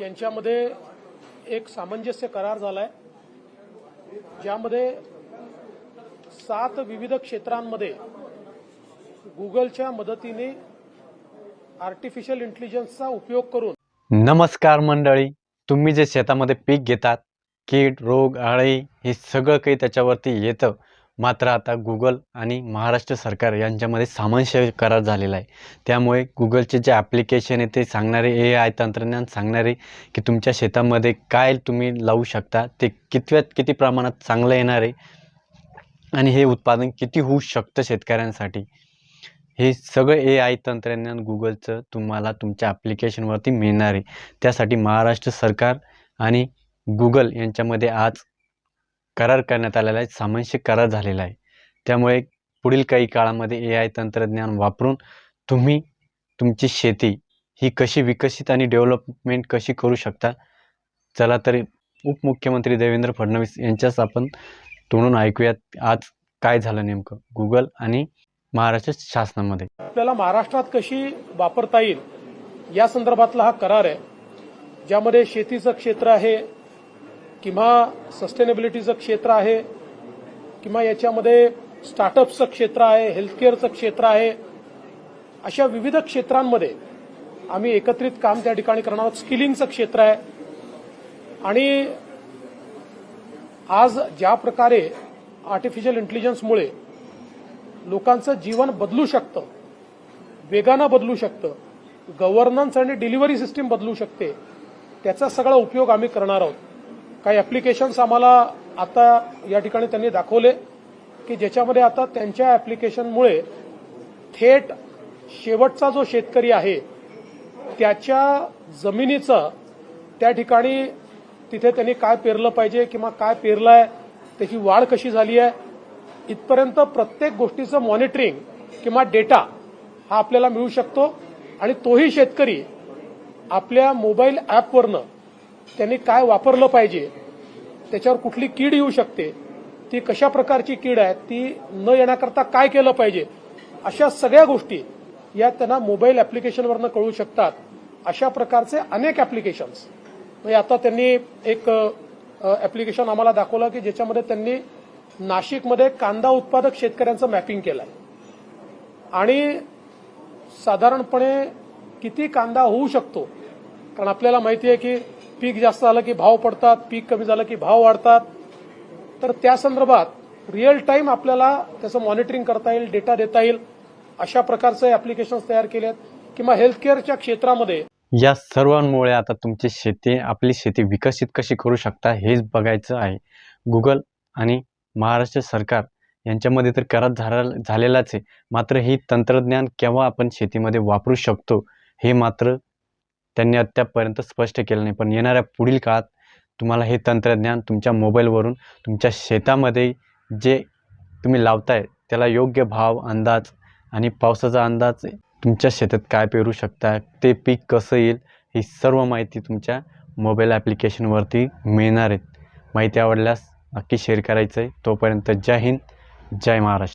यांच्यामध्ये एक सामंजस्य करार झाला आहे ज्यामध्ये सात विविध क्षेत्रांमध्ये गुगलच्या मदतीने आर्टिफिशियल इंटेलिजन्सचा उपयोग करून नमस्कार मंडळी. तुम्ही जे शेतामध्ये पीक घेतात कीड रोग आळी हे सगळं काही त्याच्यावरती येतं. मात्र आता गुगल आणि महाराष्ट्र सरकार यांच्यामध्ये सामंजस्य करार झालेला आहे. त्यामुळे गुगलचे जे ॲप्लिकेशन आहे ते सांगणारे ए आय तंत्रज्ञान सांगणारे की तुमच्या शेतामध्ये काय तुम्ही लावू शकता ते कितव्यात किती प्रमाणात चांगलं येणार आहे आणि हे उत्पादन किती होऊ शकतं शेतकऱ्यांसाठी. हे सगळं ए आय तंत्रज्ञान गुगलचं तुम्हाला तुमच्या ॲप्लिकेशनवरती मिळणार आहे. त्यासाठी महाराष्ट्र सरकार आणि गुगल यांच्यामध्ये आज करार करण्यात आलेला आहे सामंजस्य करार झालेला आहे. त्यामुळे पुढील काही काळामध्ये ए आय तंत्रज्ञान वापरून तुम्ही तुमची शेती ही कशी विकसित आणि डेव्हलपमेंट कशी करू शकता? चला तर उपमुख्यमंत्री देवेंद्र फडणवीस यांच्याच आपण तोडून ऐकूयात. आज काय झालं नेमकं? गुगल आणि महाराष्ट्र शासनामध्ये. आपल्याला महाराष्ट्रात कशी वापरता येईल? या संदर्भातला हा करार आहे ज्यामध्ये शेतीचं क्षेत्र आहे किंवा सस्टेनेबिलिटीचं क्षेत्र आहे किंवा याच्यामध्ये स्टार्टअप्सचं क्षेत्र आहे हेल्थकेअरचं क्षेत्र आहे अशा विविध क्षेत्रांमध्ये आम्ही एकत्रित काम त्या ठिकाणी करणार आहोत. स्किलिंगचं क्षेत्र आहे. आणि आज ज्या प्रकारे आर्टिफिशियल इंटेलिजन्समुळे लोकांचं जीवन बदलू शकतं वेगानं बदलू शकतं गव्हर्नन्स आणि डिलिव्हरी सिस्टीम बदलू शकते त्याचा सगळा उपयोग आम्ही करणार आहोत. काही ॲप्लिकेशन्स आम्हाला आता या ठिकाणी त्यांनी दाखवले की ज्याच्यामध्ये आता त्यांच्या ॲप्लिकेशनमुळे थेट शेवटचा जो शेतकरी आहे त्याच्या जमिनीचं त्या ठिकाणी तिथे त्यांनी काय पेरलं पाहिजे किंवा काय पेरलं आहे त्याची वाढ कशी झाली आहे इथपर्यंत प्रत्येक गोष्टीचं मॉनिटरिंग किंवा डेटा हा आपल्याला मिळू शकतो. आणि तोही शेतकरी आपल्या मोबाईल ॲपवरनं त्यांनी काय वापरलं पाहिजे त्याच्यावर कुठली कीड येऊ शकते ती कशा प्रकारची कीड आहे ती न येण्याकरता काय केलं पाहिजे अशा सगळ्या गोष्टी या त्यांना मोबाईल ॲप्लिकेशनवरनं कळू शकतात. अशा प्रकारचे अनेक ॲप्लिकेशन्स. म्हणजे आता त्यांनी एक ॲप्लिकेशन आम्हाला दाखवलं की ज्याच्यामध्ये त्यांनी नाशिकमध्ये कांदा उत्पादक शेतकऱ्यांचं मॅपिंग केलं आहे आणि साधारणपणे किती कांदा होऊ शकतो? कारण आपल्याला माहिती आहे की पीक जास्त झालं की भाव पडतात पीक कमी झालं की भाव वाढतात. तर त्या संदर्भात रिअल टाईम आपल्याला त्याचं मॉनिटरिंग करता येईल डेटा देता येईल. अशा प्रकारचे ॲप्लिकेशन्स तयार केले आहेत. किंवा हेल्थकेअरच्या क्षेत्रामध्ये या सर्वांमुळे आता तुमची शेती आपली शेती विकसित कशी करू शकता हेच बघायचं आहे. गुगल आणि महाराष्ट्र सरकार यांच्यामध्ये तर करार झालेलाच आहे. मात्र ही तंत्रज्ञान केव्हा आपण शेतीमध्ये वापरू शकतो हे मात्र त्यांनी अद्यापपर्यंत स्पष्ट केलं नाही. पण येणाऱ्या पुढील काळात तुम्हाला हे तंत्रज्ञान तुमच्या मोबाईलवरून तुमच्या शेतामध्ये जे तुम्ही लावताय त्याला योग्य भाव अंदाज आणि पावसाचा अंदाज तुमच्या शेतात काय पेरू शकता ते पीक कसं येईल ही सर्व माहिती तुमच्या मोबाईल ॲप्लिकेशनवरती मिळणार आहेत माहिती आवडल्यास नक्की शेअर करायचं आहे तोपर्यंत जय हिंद जय महाराष्ट्र.